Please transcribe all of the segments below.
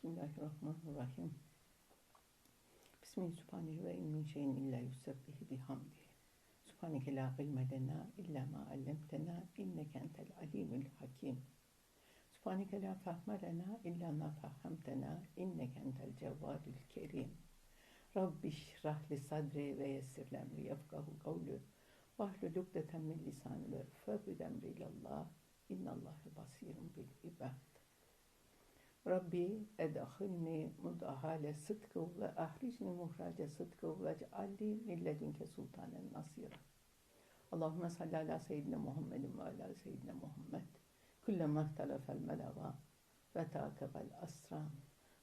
Bismillahirrahmanirrahim. Bismillahirrahmanirrahim ve in min şeyin illa yusabbihi bihamdi. Subhaneke la ilme lena illa ma allamtena inneke entel alimul hakim. Subhaneke la fahme lena illa ma fahhamtena inneke entel cevvadul kerim. Rabbi şrah li sadri ve yessir lemri yefkahu kavlu. Vahlul ukdeten min lisani ve fevvid emri ilallah. İnnallâhe basirun. Rabbi edahilni mudahale sıdkı ve ahricni muhrace sıdkı ve cealli milledinke sultanen nasira. Allahümme salli ala seyyidina Muhammedin ve ala seyyidina Muhammed. Kullema ihtelefel melava ve takebel asran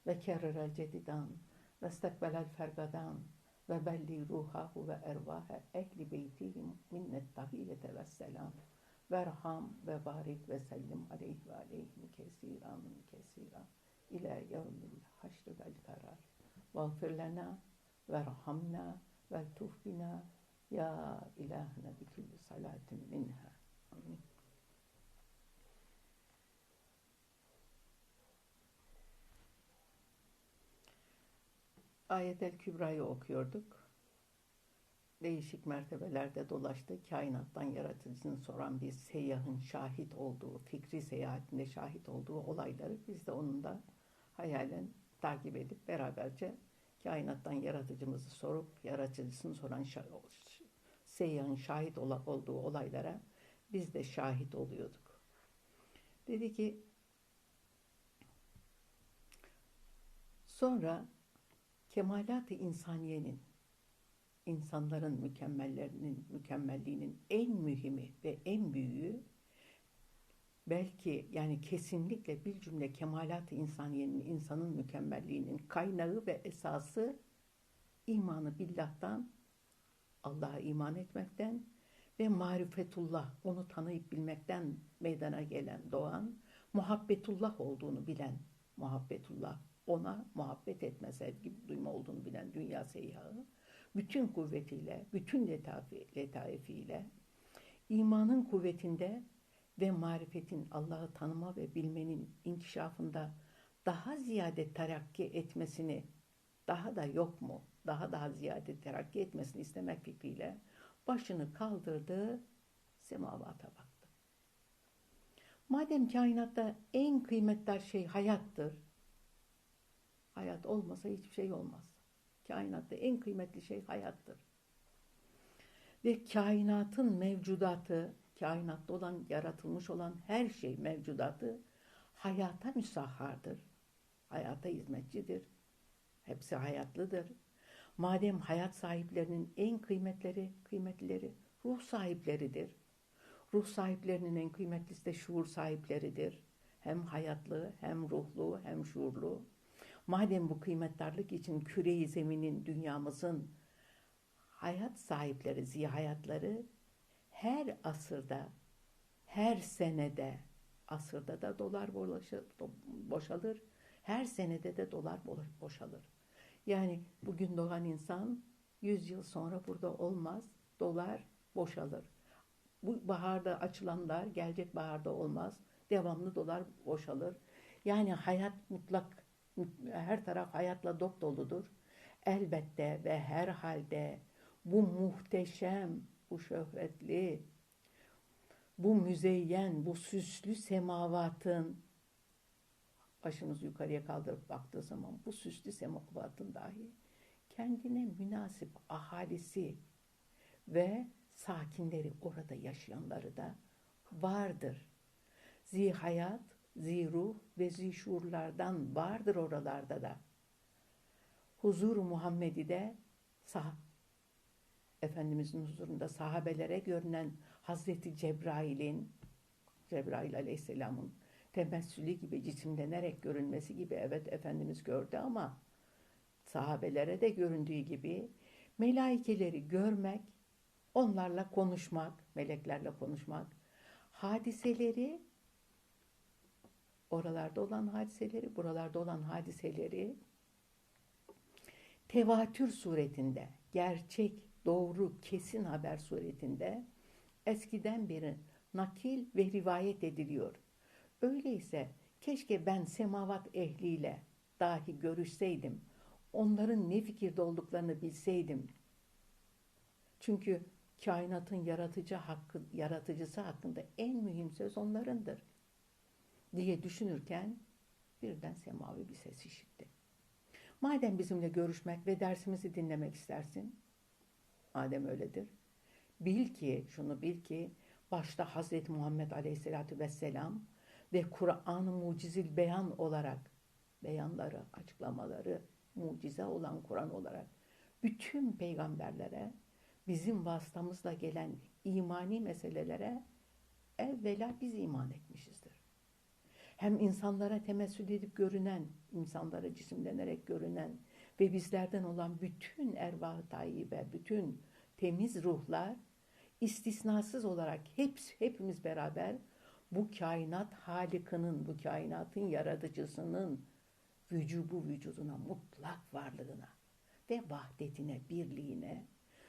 ve kerrerel cedidan ve stekbelel fergadan ve belli ruhahu ve ervahe ehli beytihim minnet tahiyyete ve selam. Verham ve barik ve sellim aleyhi ve aleyhim kesiran kesiran ila yevmil haşr vel karar. Vağfir lena verhamna vel tuhbina ya ilahına bi kulli minha. Amin. Ayet-el Kübra'yı okuyorduk. Değişik mertebelerde dolaştı. Kainattan yaratıcısını soran bir seyyahın şahit olduğu, fikri seyahatinde şahit olduğu olayları biz de onun da hayalen takip edip beraberce kainattan yaratıcımızı sorup yaratıcısını soran seyyahın şahit olduğu olaylara biz de şahit oluyorduk. Dedi ki sonra kemalat-ı insaniyenin insanların mükemmellerinin mükemmelliğinin en mühimi ve en büyüğü belki yani kesinlikle bir cümle kemalat-ı insaniyenin insanın mükemmelliğinin kaynağı ve esası imanı billah'tan Allah'a iman etmekten ve marifetullah onu tanıyıp bilmekten meydana gelen doğan muhabbetullah olduğunu bilen muhabbetullah ona muhabbet etme sevgi duyma olduğunu bilen dünya seyyahı bütün kuvvetiyle, bütün letafi, letaifiyle imanın kuvvetinde ve marifetin Allah'ı tanıma ve bilmenin inkişafında daha ziyade terakki etmesini daha da yok mu? Daha daha ziyade terakki etmesini istemek fikriyle başını kaldırdı, semavata baktı. Madem kainatta en kıymetli şey hayattır, hayat olmasa hiçbir şey olmaz. Kainatta en kıymetli şey hayattır. Ve kainatın mevcudatı, kainatta olan, yaratılmış olan her şey mevcudatı hayata müsahhardır. Hayata hizmetçidir. Hepsi hayatlıdır. Madem hayat sahiplerinin en kıymetleri, kıymetlileri ruh sahipleridir. Ruh sahiplerinin en kıymetlisi de şuur sahipleridir. Hem hayatlı, hem ruhlu, hem şuurlu. Madem bu kıymetdarlık için küreyi zeminin, dünyamızın hayat sahipleri, zihayatları her asırda, her senede, asırda da dolar boşalır, her senede de dolar boşalır. Yani bugün doğan insan 100 yıl sonra burada olmaz, dolar boşalır. Bu baharda açılanlar gelecek baharda olmaz, devamlı dolar boşalır. Yani hayat mutlak her taraf hayatla dop doludur. Elbette ve her halde bu muhteşem, bu şöhretli, bu müzeyyen, bu süslü semavatın başımızı yukarıya kaldırıp baktığı zaman bu süslü semavatın dahi kendine münasip ahalisi ve sakinleri orada yaşayanları da vardır. Zihayat ziruh ve zişurlardan vardır oralarda da. Huzur Muhammedi de sah Efendimizin huzurunda sahabelere görünen Hazreti Cebrail'in Cebrail aleyhisselamın temessülü gibi cisimlenerek görünmesi gibi evet Efendimiz gördü ama sahabelere de göründüğü gibi melaikeleri görmek, onlarla konuşmak, meleklerle konuşmak, hadiseleri oralarda olan hadiseleri, buralarda olan hadiseleri tevatür suretinde, gerçek, doğru, kesin haber suretinde eskiden beri nakil ve rivayet ediliyor. Öyleyse keşke ben semavat ehliyle dahi görüşseydim, onların ne fikirde olduklarını bilseydim. Çünkü kainatın yaratıcı hakkı, yaratıcısı hakkında en mühim söz onlarındır diye düşünürken birden semavi bir ses işitti. Madem bizimle görüşmek ve dersimizi dinlemek istersin, madem öyledir, bil ki, şunu bil ki, başta Hazreti Muhammed Aleyhisselatü Vesselam ve Kur'an-ı Mucizil Beyan olarak, beyanları, açıklamaları, mucize olan Kur'an olarak, bütün peygamberlere, bizim vasıtamızla gelen imani meselelere evvela biz iman etmişizdir. Hem insanlara temessül edip görünen, insanlara cisimlenerek görünen ve bizlerden olan bütün ervah-ı tayyibe, bütün temiz ruhlar istisnasız olarak hepsi, hepimiz beraber bu kainat halikinin, bu kainatın yaratıcısının vücubu vücuduna, mutlak varlığına ve vahdetine, birliğine,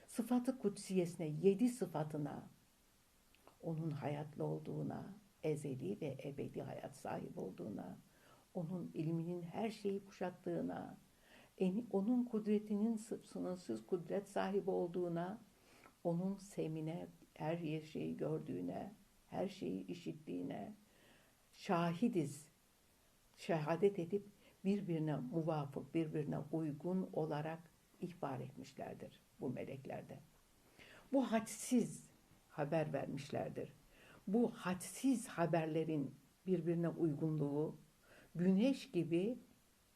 sıfatı kutsiyesine, yedi sıfatına, onun hayatlı olduğuna, ezeli ve ebedi hayat sahibi olduğuna, onun ilminin her şeyi kuşattığına, onun kudretinin sınırsız kudret sahibi olduğuna, onun semine her şeyi gördüğüne, her şeyi işittiğine şahidiz. Şehadet edip birbirine muvafık, birbirine uygun olarak ihbar etmişlerdir bu meleklerde. Bu hadsiz haber vermişlerdir. Bu hadsiz haberlerin birbirine uygunluğu güneş gibi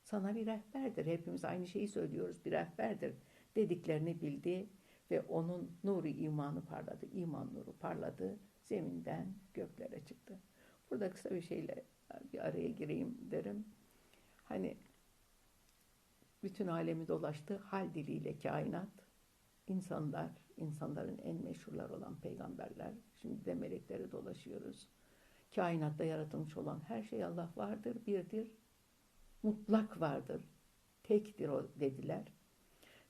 sana bir rehberdir. Hepimiz aynı şeyi söylüyoruz. Bir rehberdir dediklerini bildi ve onun nuru imanı parladı. İman nuru parladı. Zeminden göklere çıktı. Burada kısa bir şeyle bir araya gireyim derim. Hani bütün alemi dolaştı. Hal diliyle kainat, insanlar, insanların en meşhurlar olan peygamberler. Şimdi de melekleri dolaşıyoruz. Kainatta yaratılmış olan her şey Allah vardır, birdir, mutlak vardır, tektir o dediler.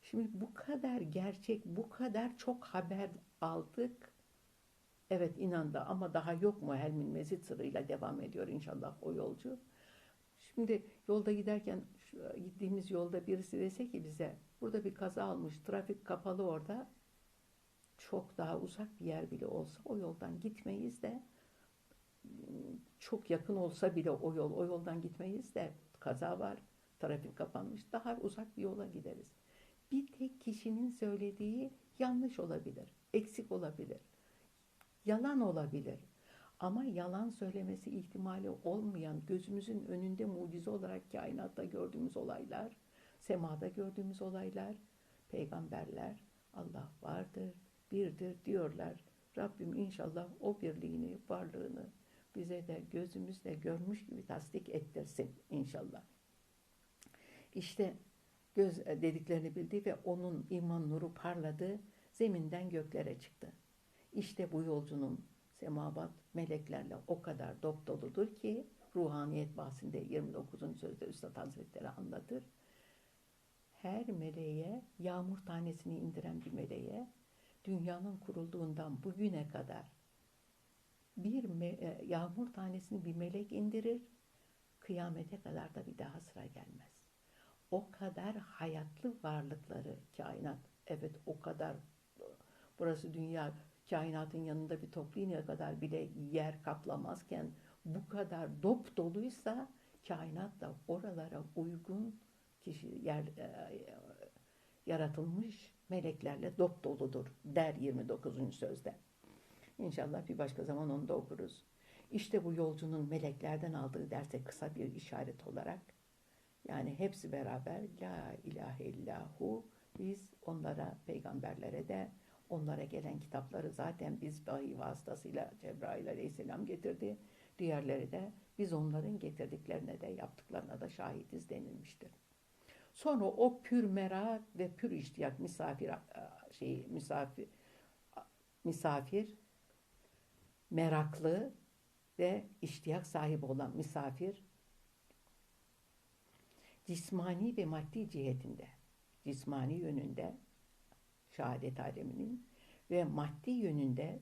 Şimdi bu kadar gerçek, bu kadar çok haber aldık. Evet inandı ama daha yok mu Helmin Mezit sırrıyla devam ediyor inşallah o yolcu. Şimdi yolda giderken gittiğimiz yolda birisi dese ki bize burada bir kaza olmuş, trafik kapalı orada. Çok daha uzak bir yer bile olsa o yoldan gitmeyiz de çok yakın olsa bile o yol o yoldan gitmeyiz de kaza var, trafik kapanmış. Daha uzak bir yola gideriz. Bir tek kişinin söylediği yanlış olabilir, eksik olabilir, yalan olabilir. Ama yalan söylemesi ihtimali olmayan, gözümüzün önünde mucize olarak kainatta gördüğümüz olaylar, semada gördüğümüz olaylar, peygamberler, Allah vardır, birdir diyorlar. Rabbim inşallah o birliğini, varlığını bize de gözümüzle görmüş gibi tasdik ettirsin inşallah. İşte göz dediklerini bildi ve onun iman nuru parladı, zeminden göklere çıktı. İşte bu yolcunun semavat meleklerle o kadar dop doludur ki ruhaniyet bahsinde 29. sözde Üstad Hazretleri anlatır. Her meleğe yağmur tanesini indiren bir meleğe dünyanın kurulduğundan bugüne kadar bir me- yağmur tanesini bir melek indirir, kıyamete kadar da bir daha sıra gelmez. O kadar hayatlı varlıkları kainat, evet o kadar burası dünya kainatın yanında bir toplu iğneye kadar bile yer kaplamazken bu kadar dop doluysa kainat da oralara uygun kişi yer e, yaratılmış meleklerle dop doludur der 29. sözde. İnşallah bir başka zaman onu da okuruz. İşte bu yolcunun meleklerden aldığı derse kısa bir işaret olarak yani hepsi beraber La ilahe illahu biz onlara peygamberlere de onlara gelen kitapları zaten biz vahiy vasıtasıyla Cebrail aleyhisselam getirdi. Diğerleri de biz onların getirdiklerine de yaptıklarına da şahitiz denilmiştir. Sonra o pür merak ve pür iştiyak misafir şey misafir misafir meraklı ve iştiyak sahibi olan misafir cismani ve maddi cihetinde cismani yönünde şehadet aleminin ve maddi yönünde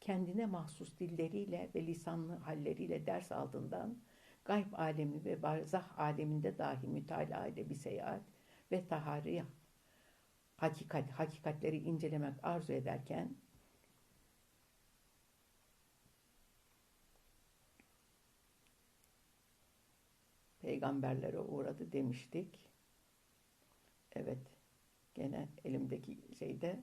kendine mahsus dilleriyle ve lisanlı halleriyle ders aldığından Gayb alemi ve barzah aleminde dahi mütalaa ile bir seyahat ve tahari hakikat, hakikatleri incelemek arzu ederken peygamberlere uğradı demiştik. Evet. Gene elimdeki şeyde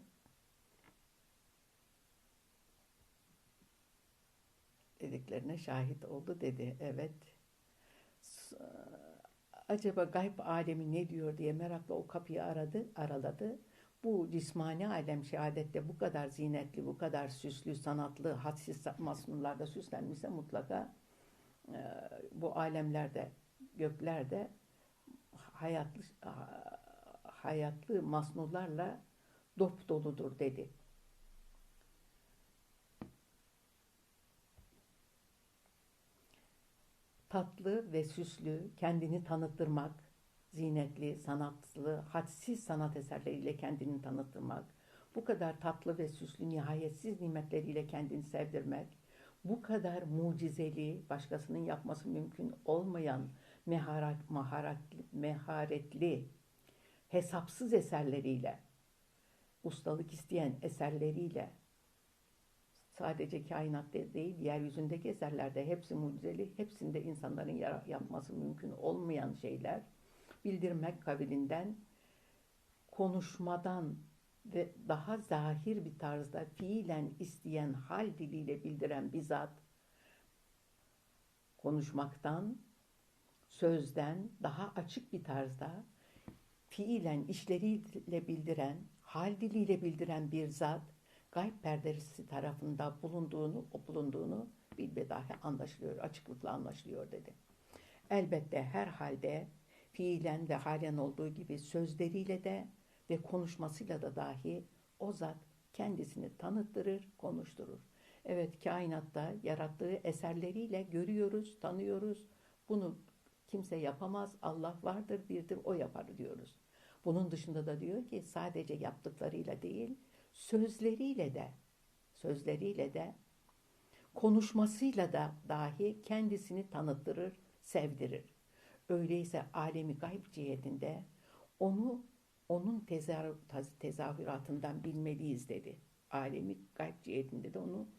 dediklerine şahit oldu dedi. Evet. Acaba gayb alemi ne diyor diye merakla o kapıyı aradı, araladı. Bu cismani alem şehadette bu kadar zinetli, bu kadar süslü, sanatlı, hadsiz masnunlarda süslenmişse mutlaka e, bu alemlerde, göklerde hayatlı hayatlı masnunlarla dop doludur dedi. Tatlı ve süslü, kendini tanıttırmak, zinetli, sanatlı, hadsiz sanat eserleriyle kendini tanıttırmak, bu kadar tatlı ve süslü, nihayetsiz nimetleriyle kendini sevdirmek, bu kadar mucizeli, başkasının yapması mümkün olmayan meharet, maharetli, meharetli, hesapsız eserleriyle, ustalık isteyen eserleriyle, sadece kainatta değil, yeryüzündeki eserlerde hepsi mucizeli, hepsinde insanların yapması mümkün olmayan şeyler, bildirmek kabilinden, konuşmadan ve daha zahir bir tarzda fiilen isteyen hal diliyle bildiren bizzat konuşmaktan, sözden daha açık bir tarzda fiilen işleriyle bildiren, hal diliyle bildiren bir zat gayb perdesi tarafında bulunduğunu, o bulunduğunu bilbedahi anlaşılıyor, açıklıkla anlaşılıyor dedi. Elbette her halde fiilen ve halen olduğu gibi sözleriyle de ve konuşmasıyla da dahi o zat kendisini tanıttırır, konuşturur. Evet kainatta yarattığı eserleriyle görüyoruz, tanıyoruz. Bunu kimse yapamaz, Allah vardır, birdir, o yapar diyoruz. Bunun dışında da diyor ki sadece yaptıklarıyla değil, sözleriyle de, sözleriyle de, konuşmasıyla da dahi kendisini tanıttırır, sevdirir. Öyleyse alemi gayb cihetinde onu onun tezahüratından bilmeliyiz dedi. Alemi gayb cihetinde de onu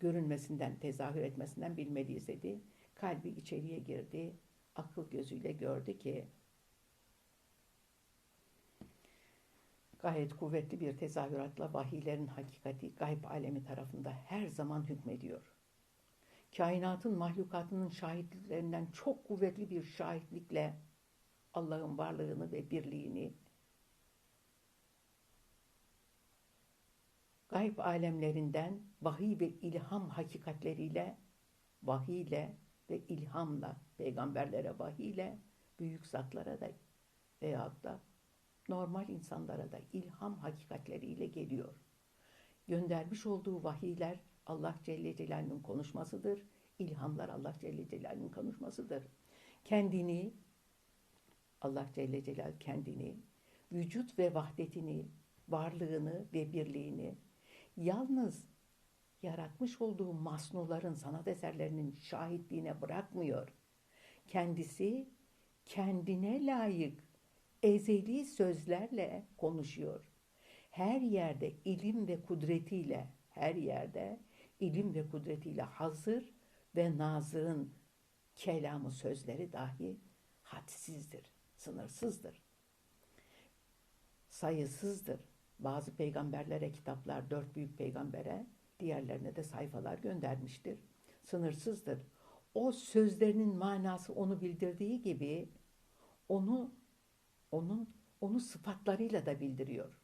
görünmesinden, tezahür etmesinden bilmeliyiz dedi. Kalbi içeriye girdi, akıl gözüyle gördü ki gayet kuvvetli bir tezahüratla vahiylerin hakikati gayb alemi tarafında her zaman hükmediyor. Kainatın mahlukatının şahitliklerinden çok kuvvetli bir şahitlikle Allah'ın varlığını ve birliğini gayb alemlerinden vahiy ve ilham hakikatleriyle vahiyle ve ilhamla peygamberlere vahiyle büyük zatlara da veyahut da normal insanlara da ilham hakikatleriyle geliyor. Göndermiş olduğu vahiyler Allah Celle Celaluhu'nun konuşmasıdır. İlhamlar Allah Celle Celaluhu'nun konuşmasıdır. Kendini, Allah Celle Celaluhu kendini, vücut ve vahdetini, varlığını ve birliğini yalnız yaratmış olduğu masnuların, sanat eserlerinin şahitliğine bırakmıyor. Kendisi kendine layık ezeli sözlerle konuşuyor. Her yerde ilim ve kudretiyle, her yerde ilim ve kudretiyle hazır ve nazırın kelamı sözleri dahi hadsizdir, sınırsızdır. Sayısızdır. Bazı peygamberlere kitaplar, dört büyük peygambere, diğerlerine de sayfalar göndermiştir. Sınırsızdır. O sözlerinin manası onu bildirdiği gibi onu onun onu sıfatlarıyla da bildiriyor.